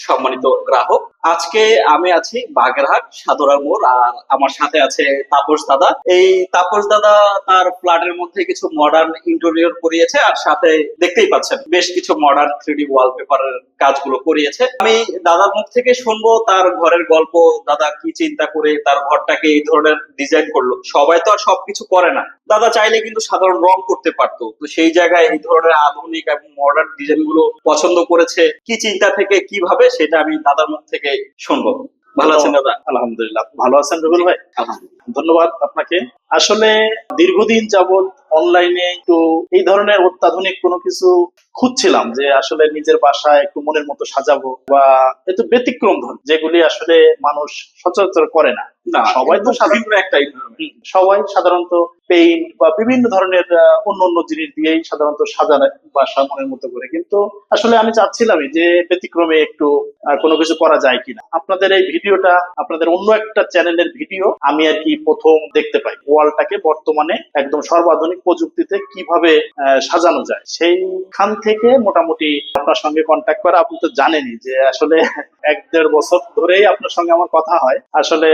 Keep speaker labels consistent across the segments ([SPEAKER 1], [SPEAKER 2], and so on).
[SPEAKER 1] সম্মানিত গ্রাহক। আজকে আমি আছি বাগেরহাট সাদরা মোড়, আর আমার সাথে আছে তাপস দাদা। এই তাপস দাদা তার ফ্ল্যাটের মধ্যে কিছু মডার্ন ইন্টেরিয়র করিয়েছে, আর সাথে দেখতেই পাচ্ছেন বেশ কিছু মডার্ন থ্রিডি ওয়ালপেপারের কাজগুলো করিয়েছে। আমি দাদার মুখ থেকে শুনব তার ঘরের গল্প, দাদা কি চিন্তা করে তার ঘরটাকে এই ধরনের ডিজাইন করল? সবাই তো আর সবকিছু করে না। দাদা চাইলে কিন্তু সাধারণ রং করতে পারতো, তো সেই জায়গায় এই ধরনের আধুনিক এবং মডার্ন ডিজাইনগুলো পছন্দ করেছে। কি চিন্তা থেকে, কীভাবে, সেটা আমি দাদার মুখ থেকে শুনব। ভালো আছেন দাদা?
[SPEAKER 2] আলহামদুলিল্লাহ। ভালো আছেন রুবেল ভাই?
[SPEAKER 1] আলহামদুলিল্লাহ।
[SPEAKER 2] ধন্যবাদ আপনাকে। আসলে দীর্ঘদিন যাবৎ অনলাইনে একটু এই ধরনের অত্যাধুনিক কোনো কিছু খুঁজছিলাম যে আসলে নিজের বাসায় একটু মনের মতো সাজাবো বা একটু ব্যতিক্রম ধর যেগুলি আসলে মানুষ সচরাচর করে না। সবাই তো
[SPEAKER 1] একটা
[SPEAKER 2] সবাই সাধারণত পেইন্ট বা বিভিন্ন ধরনের অন্য অন্য জিনিস দিয়েই সাধারণত সাজানো বাসা মনের মতো করে। কিন্তু আসলে আমি চাচ্ছিলামই যে ব্যতিক্রমে একটু কোনো কিছু করা যায় কিনা। আপনাদের এই ভিডিওটা আপনাদের অন্য একটা চ্যানেলের ভিডিও আমি আর কি প্রথম দেখতে পাই। ওয়ালটাকে বর্তমানে একদম সর্বাধুনিক প্রযুক্তিতে কীভাবে সাজানো যায় সেইখান থেকে মোটামুটি আপনার সঙ্গে কন্ট্যাক্ট করা আপনি তো জানেনই যে আসলে এক দেড় বছর ধরেই আপনার সঙ্গে আমার কথা হয়। আসলে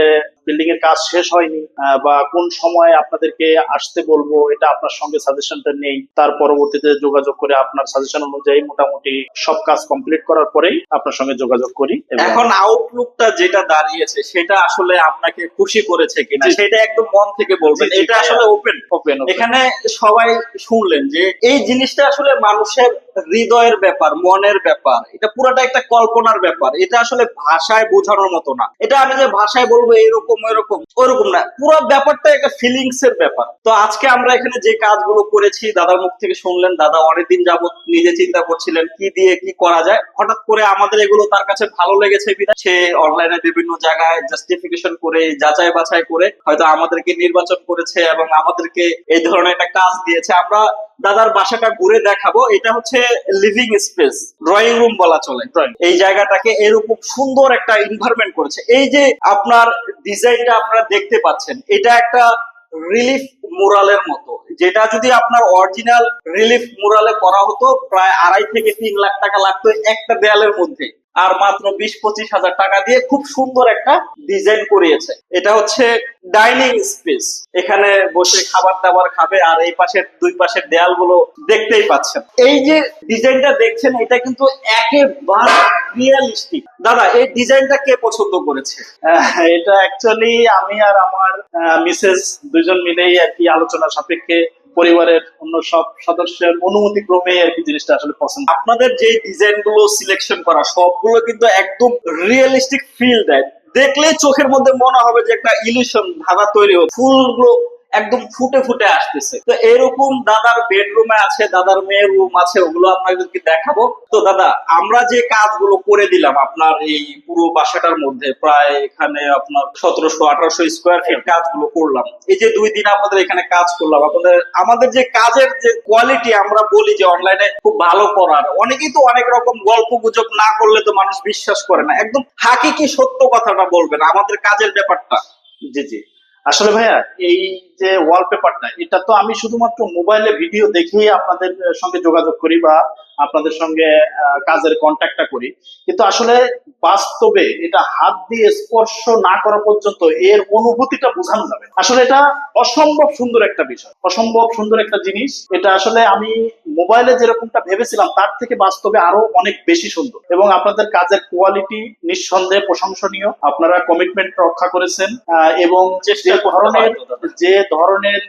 [SPEAKER 2] বিল্ডিং এর কাজ শেষ হয়নি বা কোন সময় আপনাদেরকে আসতে বলব এটা আপনার সঙ্গে সাজেশনটা নেই। তার পরবর্তীতে যোগাযোগ করে আপনার সাজেশন অনুযায়ী মোটামুটি সব কাজ কমপ্লিট করার পরেই আপনার সঙ্গে যোগাযোগ করি
[SPEAKER 1] এখন আউটলুকটা যেটা দাঁড়িয়েছে সেটা আসলে আপনাকে খুশি করেছে কিনা সেটা একদম মন থেকে বলবেন। এটা আসলে ওপেন
[SPEAKER 2] open।
[SPEAKER 1] এখানে সবাই শুনলেন যে এই জিনিসটা আসলে মানুষের হৃদয়ের ব্যাপার, মনের ব্যাপার, এটা পুরোটা একটা কল্পনার ব্যাপার। এটা আসলে ভাষায় বোঝানোর মতো না। এটা আমি যে ভাষায় বলব এরকম এরকম ওরকম না। পুরো ব্যাপারটা একটা ফিলিংস এর ব্যাপার। তো আজকে আমরা এখানে যে কাজগুলো করেছি, দাদার মুখ থেকে শুনলেন, দাদা অনেকদিন যাবত নিজে চিন্তা করছিলেন, কি দিয়ে কি করা যায়? হঠাৎ করে আমাদের এগুলো তার কাছে ভালো লেগেছে বিধায় সে অনলাইনে বিভিন্ন জায়গায় জাস্টিফিকেশন করে, যাচাই বাছাই করে হয়তো আমাদেরকে নির্বাচন করেছে এবং আমাদেরকে এই ধরনের একটা কাজ দিয়েছে। আমরা দাদার বাসাটা ঘুরে দেখাবো। এটা হচ্ছে লিভিং স্পেস ড্রয়িং রুম বলা চলে
[SPEAKER 2] ড্রয়িং
[SPEAKER 1] এই জায়গাটাকে এরকম সুন্দর একটা এনভায়রনমেন্ট করেছে। এই যে আপনার ডিজাইনটা আপনারা দেখতে পাচ্ছেন, এটা একটা রিলিফ মুরালের মতো। যেটা যদি আপনার অরিজিনাল রিলিফ মুরালে করা হতো, প্রায় আড়াই থেকে তিন লাখ টাকা লাগতো একটা দেয়ালের মধ্যে। আর মাত্র বিশ পঁচিশ হাজার টাকা দিয়ে খুব সুন্দর একটা ডিজাইন করিয়েছে। এটা হচ্ছে ডাইনিং স্পেস এখানে বসে খাবার দাবার খাবে আর এই পাশের দুই পাশের দেয়ালগুলো দেখতেই পাচ্ছেন। এই যে ডিজাইনটা দেখছেন, এটা কিন্তু একেবারে রিয়েলিস্টিক দাদা, এই ডিজাইনটা কে পছন্দ করেছে?
[SPEAKER 2] এটা অ্যাকচুয়ালি আমি আর আমার মিসেস দুজন মিলেই আর কি আলোচনা সাপেক্ষে পরিবারের অন্য সব সদস্যের অনুমতি ক্রমে আর কি জিনিসটা আসলে পছন্দ।
[SPEAKER 1] আপনাদের যে ডিজাইনগুলো সিলেকশন করা, সবগুলো কিন্তু একদম রিয়েলিস্টিক ফিল দেয়। দেখলে চোখের মধ্যে মনে হবে যে একটা ইলিউশন ধাঁধা তৈরি হচ্ছে। ফুলগুলো একদম ফুটে ফুটে আসতেছে। তো এরকম দাদার বেডরুমে আছে, দাদার মেয়ের রুম আছে, ওগুলো আপনাদেরকে দেখাবো। তো দাদা, আমরা যে কাজগুলো করে দিলাম আপনার এই পুরো বাসাটার মধ্যে, প্রায় এখানে আপনার সতেরোশো, আঠারোশো স্কোয়ার ফিট কাজগুলো করলাম। এই যে দুই দিন আপনাদের এখানে কাজ করলাম, আপনাদের, আমাদের যে কাজের যে কোয়ালিটি আমরা বলি যে অনলাইনে খুব ভালো করার, অনেকেই তো অনেক রকম গল্প গুজব না করলে তো মানুষ বিশ্বাস করে না। একদম হাকি কি সত্য কথাটা বলবেন, আমাদের কাজের ব্যাপারটা।
[SPEAKER 2] জি জি। আসলে ভাইয়া, এই যে ওয়ালপেপারটা এটা তো আমি শুধুমাত্র মোবাইলে ভিডিও দেখেই আপনাদের সঙ্গে যোগাযোগ করি বা আপনাদের সঙ্গে কাজের কন্ট্যাক্টটা করি। কিন্তু আসলে বাস্তবে এটা হাত দিয়ে স্পর্শ না করা পর্যন্ত এর অনুভূতিটা বোঝানো যাবে আসলে এটা অসম্ভব সুন্দর একটা বিষয়। অসম্ভব সুন্দর একটা জিনিস। এটা আসলে আমি মোবাইলে যেরকমটা ভেবেছিলাম তার থেকে বাস্তবে আরও অনেক বেশি সুন্দর। এবং আপনাদের কাজের কোয়ালিটি নিঃসন্দেহে প্রশংসনীয়। আপনারা কমিটমেন্ট রক্ষা করেছেন। এবং যে ধরনের। যে ধরনের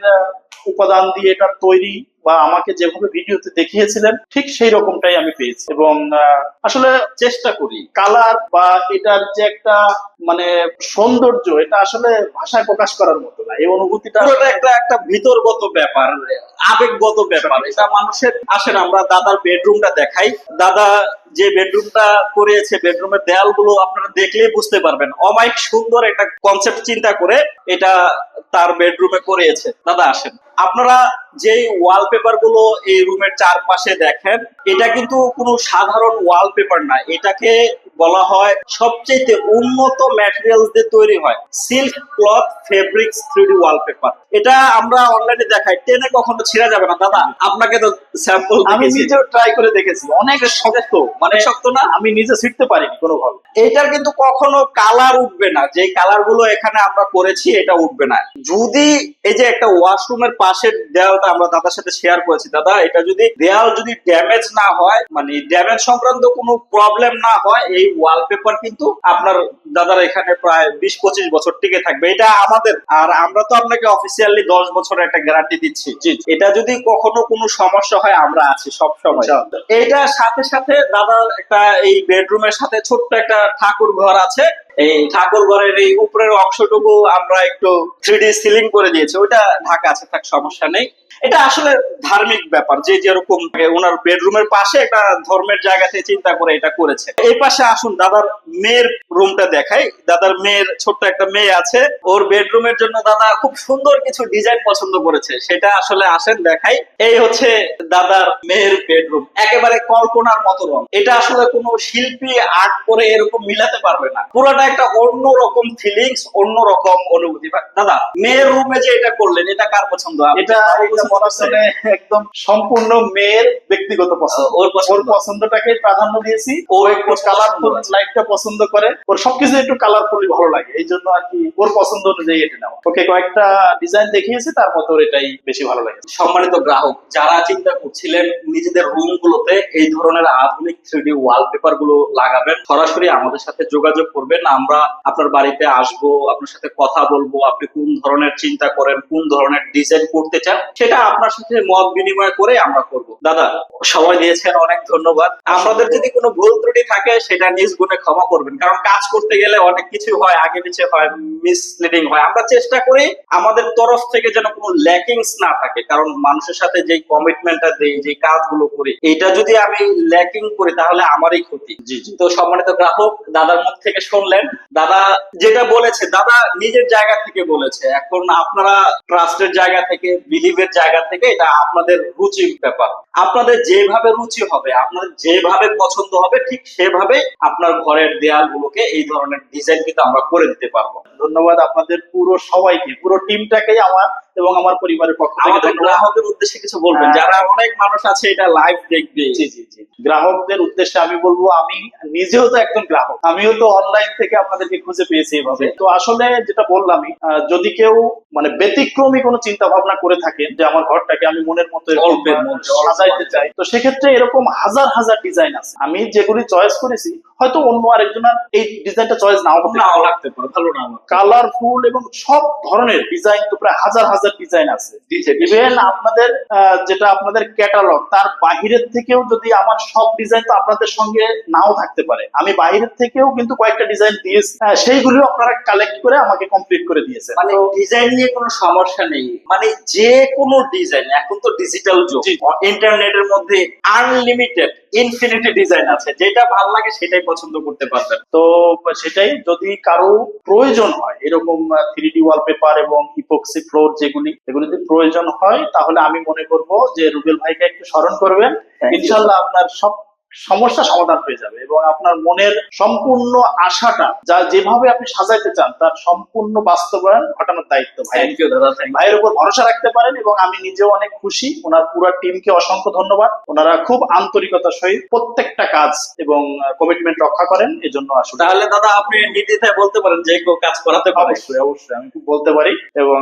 [SPEAKER 2] উপাদান দিয়ে এটা তৈরি বা আমাকে যেভাবে ভিডিওতে দেখিয়েছিলেন ঠিক সেই রকমটাই আমি পেয়েছি। এবং আসলে
[SPEAKER 1] চেষ্টা করি।
[SPEAKER 2] কালার বা এটার যে একটা মানে সৌন্দর্য এটা আসলে ভাষায় প্রকাশ করার মতো না। এই অনুভূতিটা
[SPEAKER 1] একটা একটা ভিতরগত ব্যাপার আবেগগত ব্যাপার। এটা মানুষের আসেন আমরা দাদার বেডরুমটা দেখাই। দাদা যে বেডরুমটা করিয়েছে বেডরুমের দেয়ালগুলো আপনারা দেখলেই বুঝতে পারবেন। অমাইক সুন্দর একটা কনসেপ্ট চিন্তা করে এটা তার বেডরুমে করেছে। দাদা, আসেন। আপনারা যেই ওয়ালপেপারগুলো এই রুমের চারপাশে দেখেন, এটা কিন্তু কোনো সাধারণ ওয়ালপেপার না। এটাকে বলা হয় সবচেয়ে উন্নত ম্যাটেরিয়ালস দিয়ে তৈরি হয়। Silk cloth fabrics three wallpaper এটা আমরা অনলাইনে দেখাই। টেনে কখনো ছিঁড়া যাবে না দাদা। আপনাকে তো স্যাম্পল
[SPEAKER 2] আমি নিজেও ট্রাই করে দেখেছি। অনেক শক্ত। মানে
[SPEAKER 1] শক্ত না?
[SPEAKER 2] আমি নিজে ছিটতে পারিনি কোনোভাবে।
[SPEAKER 1] এটার কিন্তু কখনো কালার উঠবে না। যে কালারগুলো এখানে আমরা করেছি এটা উঠবে না। যদি এই যে একটা ওয়াশরুমের পাশের দেয়ালটা আমরা দাদার সাথে শেয়ার করেছি দাদা এটা যদি দেয়াল যদি ড্যামেজ না হয় মানে ড্যামেজ সংক্রান্ত কোনো প্রবলেম না হয় এই ওয়ালপেপার কিন্তু আপনার দাদার এখানে প্রায় বিশ পঁচিশ বছর টিকে থাকবে। এটা আমাদের। আর আমরা তো আপনাকে অফিসিয়ালি দশ বছরের একটা গ্যারান্টি দিচ্ছি। এটা যদি কখনো কোনো সমস্যা হয় আমরা আছি সব সময়
[SPEAKER 2] এটা
[SPEAKER 1] এইটার সাথে সাথে দাদার একটা এই বেডরুমের সাথে ছোট্ট একটা ঠাকুর ঘর আছে। এই ঠাকুর ঘরের এই উপরের অংশটুকু আমরা একটু থ্রি সিলিং করে দিয়েছি, ওইটা ঢাকা আছে, থাক, সমস্যা নেই। এটা আসলে ধার্মিক ব্যাপার, যে যেরকম ওনার বেডরুমের পাশে একটা ধর্মের জায়গাতে চিন্তা করে এটা করেছে। এই পাশে আসুন, দাদার মেয়ের রুমটা দেখাই। দাদার মেয়ের ছোট্ট একটা মেয়ে আছে, ওর বেডরুমের জন্য দাদা খুব সুন্দর কিছু ডিজাইন পছন্দ করেছে। সেটা আসলে আসেন, দেখাই। এই হচ্ছে দাদার মেয়ের বেডরুম একেবারে কল্পনার মতো রং। এটা আসলে কোনো শিল্পী, আর্ট করে এরকম মিলাতে পারবে না। পুরোটা একটা অন্য রকম ফিলিংস অন্য রকম অনুভূতি। দাদা মেয়ের রুমে যে এটা করলেন এটা কার পছন্দ?
[SPEAKER 2] এটা এটা একদম সম্পূর্ণ মেয়ের ব্যক্তিগত পছন্দ।
[SPEAKER 1] ওর
[SPEAKER 2] ওর
[SPEAKER 1] পছন্দ
[SPEAKER 2] পছন্দটাকে প্রাধান্য দিয়েছি। ও একটু কালারফুল
[SPEAKER 1] আছে।
[SPEAKER 2] লাইটটা পছন্দ করে। ওর সবকিছু একটু কালারফুলি ভালো লাগে। এই জন্য আর কি ওর পছন্দ অনুযায়ী এটা নেওয়া। ওকে কয়েকটা ডিজাইন দেখিয়েছি তার মতো ওর এটাই বেশি ভালো লাগে।
[SPEAKER 1] সম্মানিত গ্রাহক যারা চিন্তা করছিলেন নিজেদের রুম গুলোতে এই ধরনের আধুনিক থ্রিডি ওয়ালপেপারগুলো লাগাবেন সরাসরি আমাদের সাথে যোগাযোগ করবেন। আমরা আপনার বাড়িতে আসব আপনার সাথে কথা বলব আপনি কোন ধরনের চিন্তা করেন কোন ধরনের ডিজাইন করতে চান সেটা আপনার সাথে মত বিনিময় করে আমরা করব। দাদা সময় দিয়েছেন অনেক ধন্যবাদ। আমাদের যদি কোনো ভুল ত্রুটি থাকে সেটা নিজ গুণে ক্ষমা করবেন। কারণ কাজ করতে গেলে অনেক কিছু হয় আগে পিছে হয় মিসলিডিং হয়। আমরা চেষ্টা করি আমাদের তরফ থেকে যেন কোনো ল্যাকিংস না থাকে। কারণ মানুষের সাথে যে কমিটমেন্টটা দেই যে কাজগুলো করি এটা যদি আমি ল্যাকিং করি তাহলে আমারই ক্ষতি।
[SPEAKER 2] জি জি।
[SPEAKER 1] তো সম্মানিত গ্রাহক দাদার মুখ থেকে শুনলেন দাদা যেটা বলেছে, দাদা নিজের জায়গা থেকে বলেছে। এখন আপনারা ট্রাস্টের জায়গা থেকে, বিলিভের জায়গা থেকে এটা আপনাদের রুচির ব্যাপার। আপনাদের যেভাবে রুচি হবে, আপনাদের যেভাবে পছন্দ হবে, ঠিক সেভাবে আপনার ঘরের দেয়ালগুলোকে এই ধরনের ডিজাইন কিন্তু আমরা করে দিতে পারব।
[SPEAKER 2] ধন্যবাদ আপনাদের পুরো সবাইকে, পুরো টিমটাকেই আমার এবং আমার পরিবারের পক্ষ থেকে
[SPEAKER 1] গ্রাহকের উদ্দেশ্যে কিছু বলবেন।
[SPEAKER 2] হ্যাঁ।
[SPEAKER 1] যারা অনেক মানুষ আছে এটা লাইভ দেখবে।
[SPEAKER 2] জি জি জি। গ্রাহকদের উদ্দেশ্যে আমি বলব আমি নিজেও তো একজন গ্রাহক। আমিও তো অনলাইন থেকে আপনাদেরকে খুঁজে পেয়েছি এভাবে। তো আসলে যেটা বললামই যদি কেউ মানে ব্যতিক্রমী কোনো চিন্তা ভাবনা করে থাকেন যে আমার ঘরটাকে আমি মনের মতো সাজাইতে চাই তো সেক্ষেত্রে এরকম হাজার হাজার ডিজাইন আছে। আমি যেগুলি চয়েস করেছি হয়তো অন্য আরেকজনের এই ডিজাইনটা চয়েস নাও
[SPEAKER 1] নাও লাগতে পারে ভালো না
[SPEAKER 2] কালারফুল এবং সব ধরনের ডিজাইন তো প্রায় হাজার হাজার ডিজাইন আছে। ইভেন আপনাদের যেটা আপনাদের ক্যাটালগ তার বাহিরের থেকেও যদি আমার সব ডিজাইন তো আপনাদের সঙ্গে নাও থাকতে পারে। আমি বাহিরের থেকেও কিন্তু কয়েকটা ডিজাইন দিয়েছি। হ্যাঁ, সেইগুলিও আপনারা কালেক্ট করে আমাকে কমপ্লিট করে দিয়েছেন।
[SPEAKER 1] মানে ডিজাইন নিয়ে কোনো সমস্যা নেই। মানে যে কোনো ডিজাইন এখন তো ডিজিটাল যুগ। ইন্টারনেটের মধ্যে আনলিমিটেড ইনফিনিটি ডিজাইন আছে। যেটা ভালো লাগে সেটাই পছন্দ করতে পারবেন।
[SPEAKER 2] তো সেটাই যদি কারও প্রয়োজন হয় এরকম থ্রি ডি ওয়ালপেপার এবং ইপক্সি ফ্লোর যেগুলি এগুলি যদি প্রয়োজন হয় তাহলে আমি মনে করব যে রুবেল ভাইকে একটু স্মরণ করবেন। ইনশাল্লাহ আপনার সব সমস্যা সমাধান হয়ে যাবে এবং আপনার মনের সম্পূর্ণ আশাটা যা যেভাবে আপনি সাজাইতে চান তার সম্পূর্ণ বাস্তবায়ন ঘটানোর দায়িত্ব ভাই ভাইয়ের উপর ভরসা রাখতে পারেন এবং আমি নিজেও অনেক খুশি। ওনার পুরো টিমকে অসংখ্য ধন্যবাদ। ওনারা খুব আন্তরিকতার সহিত প্রত্যেকটা কাজ এবং কমিটমেন্ট রক্ষা করেন। এজন্য আসলে
[SPEAKER 1] তাহলে দাদা আপনি নির্দ্বিধায় বলতে পারেন যে কেউ কাজ করাতে পারে।
[SPEAKER 2] অবশ্যই অবশ্যই আমি খুব বলতে পারি এবং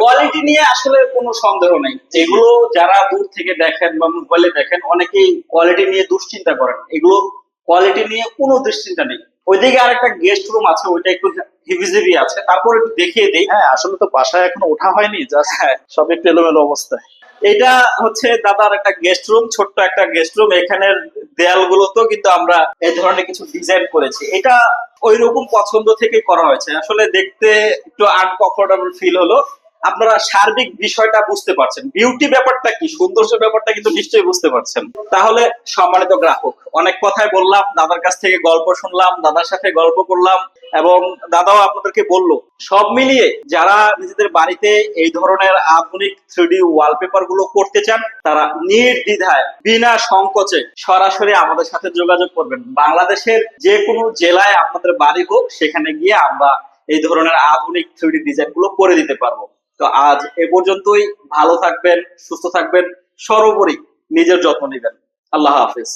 [SPEAKER 1] কোয়ালিটি নিয়ে আসলে কোনো সন্দেহ নেই। যেগুলো যারা দূর থেকে দেখেন বা মোবাইলে দেখেন অনেকেই কোয়ালিটি নিয়ে দুশ্চিন্তা করেন। এগুলো কোয়ালিটি নিয়ে কোনো দুশ্চিন্তা নেই। ওইদিকে আর একটা গেস্ট রুম আছে ওইটা একটু হিভিজিবি আছে। তারপর একটু দেখিয়ে দিই।
[SPEAKER 2] হ্যাঁ আসলে তো বাসায় এখনও ওঠা হয়নি জাস্ট
[SPEAKER 1] হ্যাঁ।
[SPEAKER 2] সব একটু এলোমেলো অবস্থায়।
[SPEAKER 1] এটা হচ্ছে দাদার একটা গেস্ট রুম ছোট্ট একটা গেস্ট রুম এখানের দেয়ালগুলোতেও কিন্তু আমরা এই ধরনের কিছু ডিজাইন করেছি। এটা ওই রকম পছন্দ থেকে করা হয়েছে। আসলে দেখতে একটু আনকমফোর্টেবল ফিল হলো। আপনারা সার্বিক বিষয়টা বুঝতে পারছেন। বিউটি ব্যাপারটা কি? সৌন্দর্য ব্যাপারটা কিন্তু নিশ্চয়ই বুঝতে পারছেন। তাহলে সম্মানিত গ্রাহক, অনেক কথাই বললাম, দাদার কাছ থেকে গল্প শুনলাম, দাদার সাথে গল্প করলাম, এবং দাদাও আপনাদেরকে বলল, সব মিলিয়ে যারা নিজেদের বাড়িতে এই ধরনের আধুনিক থ্রিডি ওয়ালপেপারগুলো করতে চান, তারা নির্দ্বিধায়, বিনা সংকোচে সরাসরি আমাদের সাথে যোগাযোগ করবেন। বাংলাদেশের যে কোনো জেলায় আপনাদের বাড়ি হোক, সেখানে গিয়ে আমরা এই ধরনের আধুনিক থ্রিডি ডিজাইনগুলো করে দিতে পারব। তো আজ এ পর্যন্তই। ভালো থাকবেন সুস্থ থাকবেন। সর্বোপরি নিজের যত্ন নেবেন। আল্লাহ হাফেজ।